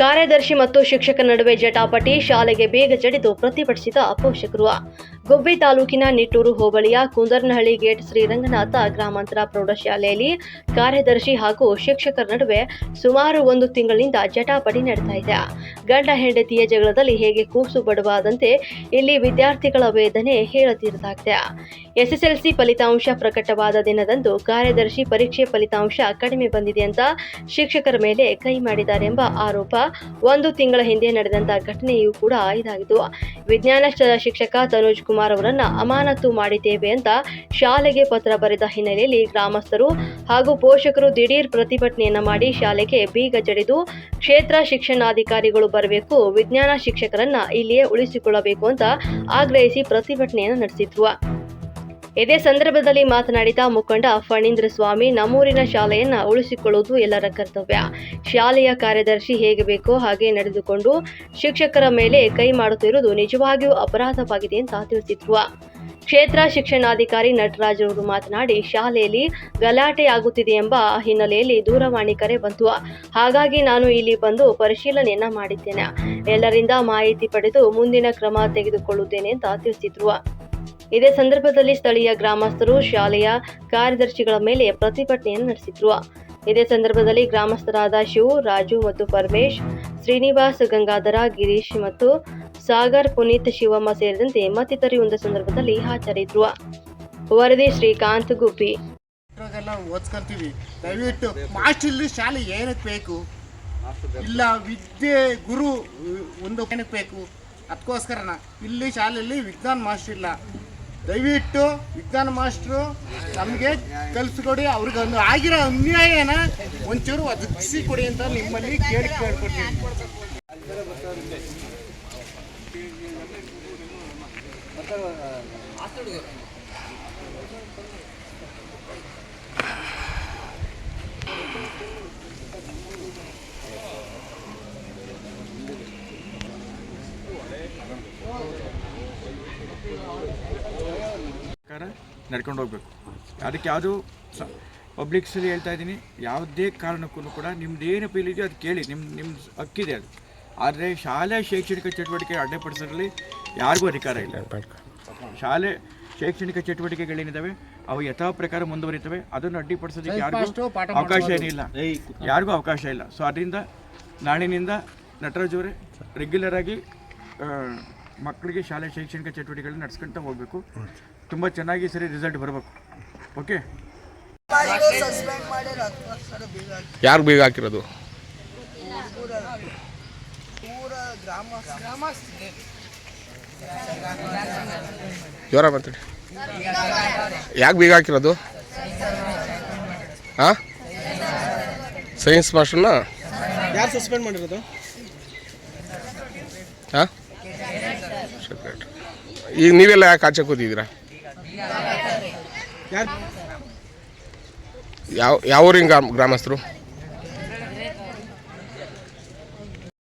ಕಾರ್ಯದರ್ಶಿ ಮತ್ತು ಶಿಕ್ಷಕ ನಡುವೆ ಜಟಾಪಟಿ, ಶಾಲೆಗೆ ಬೇಗ ಜಡಿದು ಪ್ರತಿಭಟಿಸಿದ ಪೋಷಕರು. ಗುಬ್ಬಿ ತಾಲೂಕಿನ ನಿಟ್ಟೂರು ಹೋಬಳಿಯ ಕುಂದರ್ನಹಳ್ಳಿ ಗೇಟ್ ಶ್ರೀರಂಗನಾಥ ಗ್ರಾಮಾಂತರ ಪ್ರೌಢಶಾಲೆಯಲ್ಲಿ ಕಾರ್ಯದರ್ಶಿ ಹಾಗೂ ಶಿಕ್ಷಕರ ನಡುವೆ ಸುಮಾರು ಒಂದು ತಿಂಗಳಿಂದ ಜಟಾಪಟಿ ನಡೆತಾ ಇದೆ. ಗಂಡ ಹೆಂಡತಿಯ ಜಗಳದಲ್ಲಿ ಹೇಗೆ ಕೂಸು ಬಡವಾದಂತೆ ಇಲ್ಲಿ ವಿದ್ಯಾರ್ಥಿಗಳ ವೇದನೆ ಹೇಳತೀರದಾಗಿದೆ ಎಸ್ಎಸ್ಎಲ್ಸಿ ಫಲಿತಾಂಶ ಪ್ರಕಟವಾದ ದಿನದಂದು ಕಾರ್ಯದರ್ಶಿ ಪರೀಕ್ಷೆ ಫಲಿತಾಂಶ ಕಡಿಮೆ ಬಂದಿದೆ ಅಂತ ಶಿಕ್ಷಕರ ಮೇಲೆ ಕೈ ಮಾಡಿದ್ದಾರೆ ಎಂಬ ಆರೋಪ ಒಂದು ತಿಂಗಳ ಹಿಂದೆ ನಡೆದಂತಹ ಘಟನೆಯೂ ಕೂಡ ಇದಾಗಿತ್ತು ವಿಜ್ಞಾನ ಶಿಕ್ಷಕ ತನುಜ್ ಕುಮಾರ್ ಅವರನ್ನ ಅಮಾನತು ಮಾಡಿದ್ದೇವೆ ಅಂತ ಶಾಲೆಗೆ ಪತ್ರ ಬರೆದ ಹಿನ್ನೆಲೆಯಲ್ಲಿ ಗ್ರಾಮಸ್ಥರು ಹಾಗೂ ಪೋಷಕರು ದಿಢೀರ್ ಪ್ರತಿಭಟನೆಯನ್ನ ಮಾಡಿ ಶಾಲೆಗೆ ಬೀಗ ಜಡಿದು ಕ್ಷೇತ್ರ ಶಿಕ್ಷಣಾಧಿಕಾರಿಗಳು ಬರಬೇಕು, ವಿಜ್ಞಾನ ಶಿಕ್ಷಕರನ್ನ ಇಲ್ಲಿಯೇ ಉಳಿಸಿಕೊಳ್ಳಬೇಕು ಅಂತ ಆಗ್ರಹಿಸಿ ಪ್ರತಿಭಟನೆಯನ್ನು ನಡೆಸಿದ್ರು. ಇದೇ ಸಂದರ್ಭದಲ್ಲಿ ಮಾತನಾಡಿದ ಮುಖಂಡ ಫಣೀಂದ್ರ ಸ್ವಾಮಿ, ನಮ್ಮೂರಿನ ಶಾಲೆಯನ್ನ ಉಳಿಸಿಕೊಳ್ಳುವುದು ಎಲ್ಲರ ಕರ್ತವ್ಯ. ಶಾಲೆಯ ಕಾರ್ಯದರ್ಶಿ ಹೇಗೆ ಬೇಕೋ ಹಾಗೆ ನಡೆದುಕೊಂಡು ಶಿಕ್ಷಕರ ಮೇಲೆ ಕೈ ಮಾಡುತ್ತಿರುವುದು ನಿಜವಾಗಿಯೂ ಅಪರಾಧವಾಗಿದೆ ಅಂತ ತಿಳಿಸಿದ್ರು. ಕ್ಷೇತ್ರ ಶಿಕ್ಷಣಾಧಿಕಾರಿ ನಟರಾಜ್ ಅವರು ಮಾತನಾಡಿ, ಶಾಲೆಯಲ್ಲಿ ಗಲಾಟೆ ಆಗುತ್ತಿದೆ ಎಂಬ ಹಿನ್ನೆಲೆಯಲ್ಲಿ ದೂರವಾಣಿ ಕರೆ ಬಂತು. ಹಾಗಾಗಿ ನಾನು ಇಲ್ಲಿ ಬಂದು ಪರಿಶೀಲನೆಯನ್ನ ಮಾಡಿದ್ದೇನೆ. ಎಲ್ಲರಿಂದ ಮಾಹಿತಿ ಪಡೆದು ಮುಂದಿನ ಕ್ರಮ ತೆಗೆದುಕೊಳ್ಳುತ್ತೇನೆ ಅಂತ ತಿಳಿಸಿದ್ರು. ಇದೇ ಸಂದರ್ಭದಲ್ಲಿ ಸ್ಥಳೀಯ ಗ್ರಾಮಸ್ಥರು, ಶಾಲೆಯ ಕಾರ್ಯದರ್ಶಿಗಳ ಮೇಲೆ ಪ್ರತಿಭಟನೆಯನ್ನು ನಡೆಸಿದ್ರು. ಇದೇ ಸಂದರ್ಭದಲ್ಲಿ ಗ್ರಾಮಸ್ಥರಾದ ಶಿವು, ರಾಜು ಮತ್ತು ಪರಮೇಶ್, ಶ್ರೀನಿವಾಸ್, ಗಂಗಾಧರ, ಗಿರೀಶ್ ಮತ್ತು ಸಾಗರ್, ಪುನೀತ್, ಶಿವಮ್ಮ ಸೇರಿದಂತೆ ಮತ್ತಿತರರು ಒಂದು ಸಂದರ್ಭದಲ್ಲಿ ಹಾಜರಿದ್ರು. ವರದಿ ಶ್ರೀಕಾಂತ್ ಗುಬ್ಬಿ. ಓದ್ಕೊಂತೀವಿ ದಯವಿಟ್ಟು ಮಾಸ್ಟ್ ಇಲ್ಲಿ ಶಾಲೆ ಏನಕ್ಕೆ ಬೇಕು? ಇಲ್ಲ, ವಿದ್ಯೆ ಗುರು, ಒಂದು ಏನಕ್ಕೆ ಬೇಕು? ಅದಕ್ಕೋಸ್ಕರನ. ಇಲ್ಲಿ ಶಾಲೆಯಲ್ಲಿ ವಿಜ್ಞಾನ ಮಾಸ್ಟರ್ ಇಲ್ಲ. ದಯವಿಟ್ಟು ವಿಜ್ಞಾನ ಮಾಸ್ಟ್ರು ನಮಗೆ ಕಲಿಸ್ಕೊಡಿ ಅವ್ರಿಗೆ ಒಂದು ಆಗಿರೋ ಅನ್ಯಾಯನ ಒಂಚೂರು ಒದಗಿಸಿ ಕೊಡಿ ಅಂತ ನಿಮ್ಮಲ್ಲಿ ಕೇಳಿ ಕೇಳ್ಕೊಡ್ತೀನಿ. ಪ್ರಕಾರ ನಡ್ಕೊಂಡು ಹೋಗ್ಬೇಕು. ಅದಕ್ಕೆ ಯಾವುದು ಪಬ್ಲಿಕ್ಸಲ್ಲಿ ಹೇಳ್ತಾ ಇದ್ದೀನಿ. ಯಾವುದೇ ಕಾರಣಕ್ಕೂ ಕೂಡ ನಿಮ್ದು ಏನು ಅಪೀಲ್ ಇದೆಯೋ ಅದು ಕೇಳಿ. ನಿಮ್ಮ ನಿಮ್ಮ ಹಕ್ಕಿದೆ ಅದು. ಆದರೆ ಶಾಲೆ ಶೈಕ್ಷಣಿಕ ಚಟುವಟಿಕೆ ಅಡ್ಡಪಡಿಸೋದ್ರಲ್ಲಿ ಯಾರಿಗೂ ಅಧಿಕಾರ ಇಲ್ಲ. ಶಾಲೆ ಶೈಕ್ಷಣಿಕ ಚಟುವಟಿಕೆಗಳೇನಿದ್ದಾವೆ ಅವು ಯಥಾ ಪ್ರಕಾರ ಮುಂದುವರಿತವೆ. ಅದನ್ನು ಅಡ್ಡಿಪಡಿಸೋದಕ್ಕೆ ಯಾರಿಗೂ ಅವಕಾಶ ಏನಿಲ್ಲ. ಯಾರಿಗೂ ಅವಕಾಶ ಇಲ್ಲ. ಸೊ ಅದರಿಂದ ನಾಳಿನಿಂದ ನಟರಾಜ್ ಅವರೇ ರೆಗ್ಯುಲರ್ ಆಗಿ ಮಕ್ಕಳಿಗೆ ಶಾಲೆ ಶೈಕ್ಷಣಿಕ ಚಟುವಟಿಕೆಗಳನ್ನ ನಡೆಸ್ಕೊಂತ ಹೋಗಬೇಕು. ತುಂಬ ಚೆನ್ನಾಗಿ ಸರಿ ರಿಸಲ್ಟ್ ಬರಬೇಕು. ಓಕೆ ಯಾರು ಬೀಗ ಹಾಕಿರೋದು? ಜ್ವರ ಮಾತಾಡಿ. ಯಾಕೆ ಬೀಗ ಹಾಕಿರೋದು? ಹಾಂ ಸೈನ್ಸ್ ಮಾಸ್ಟರ್ನ ಯಾರು ಸಸ್ಪೆಂಡ್ ಮಾಡಿರೋದು? ಹಾಂ ಈಗ ನೀವೆಲ್ಲ ಯಾಕೆ ಆಚೆ ಕೂತಿದ್ದೀರಾ? ಯಾವ ಯಾವ ಊರಿನ ಗ್ರಾಮ ಗ್ರಾಮಸ್ಥರು?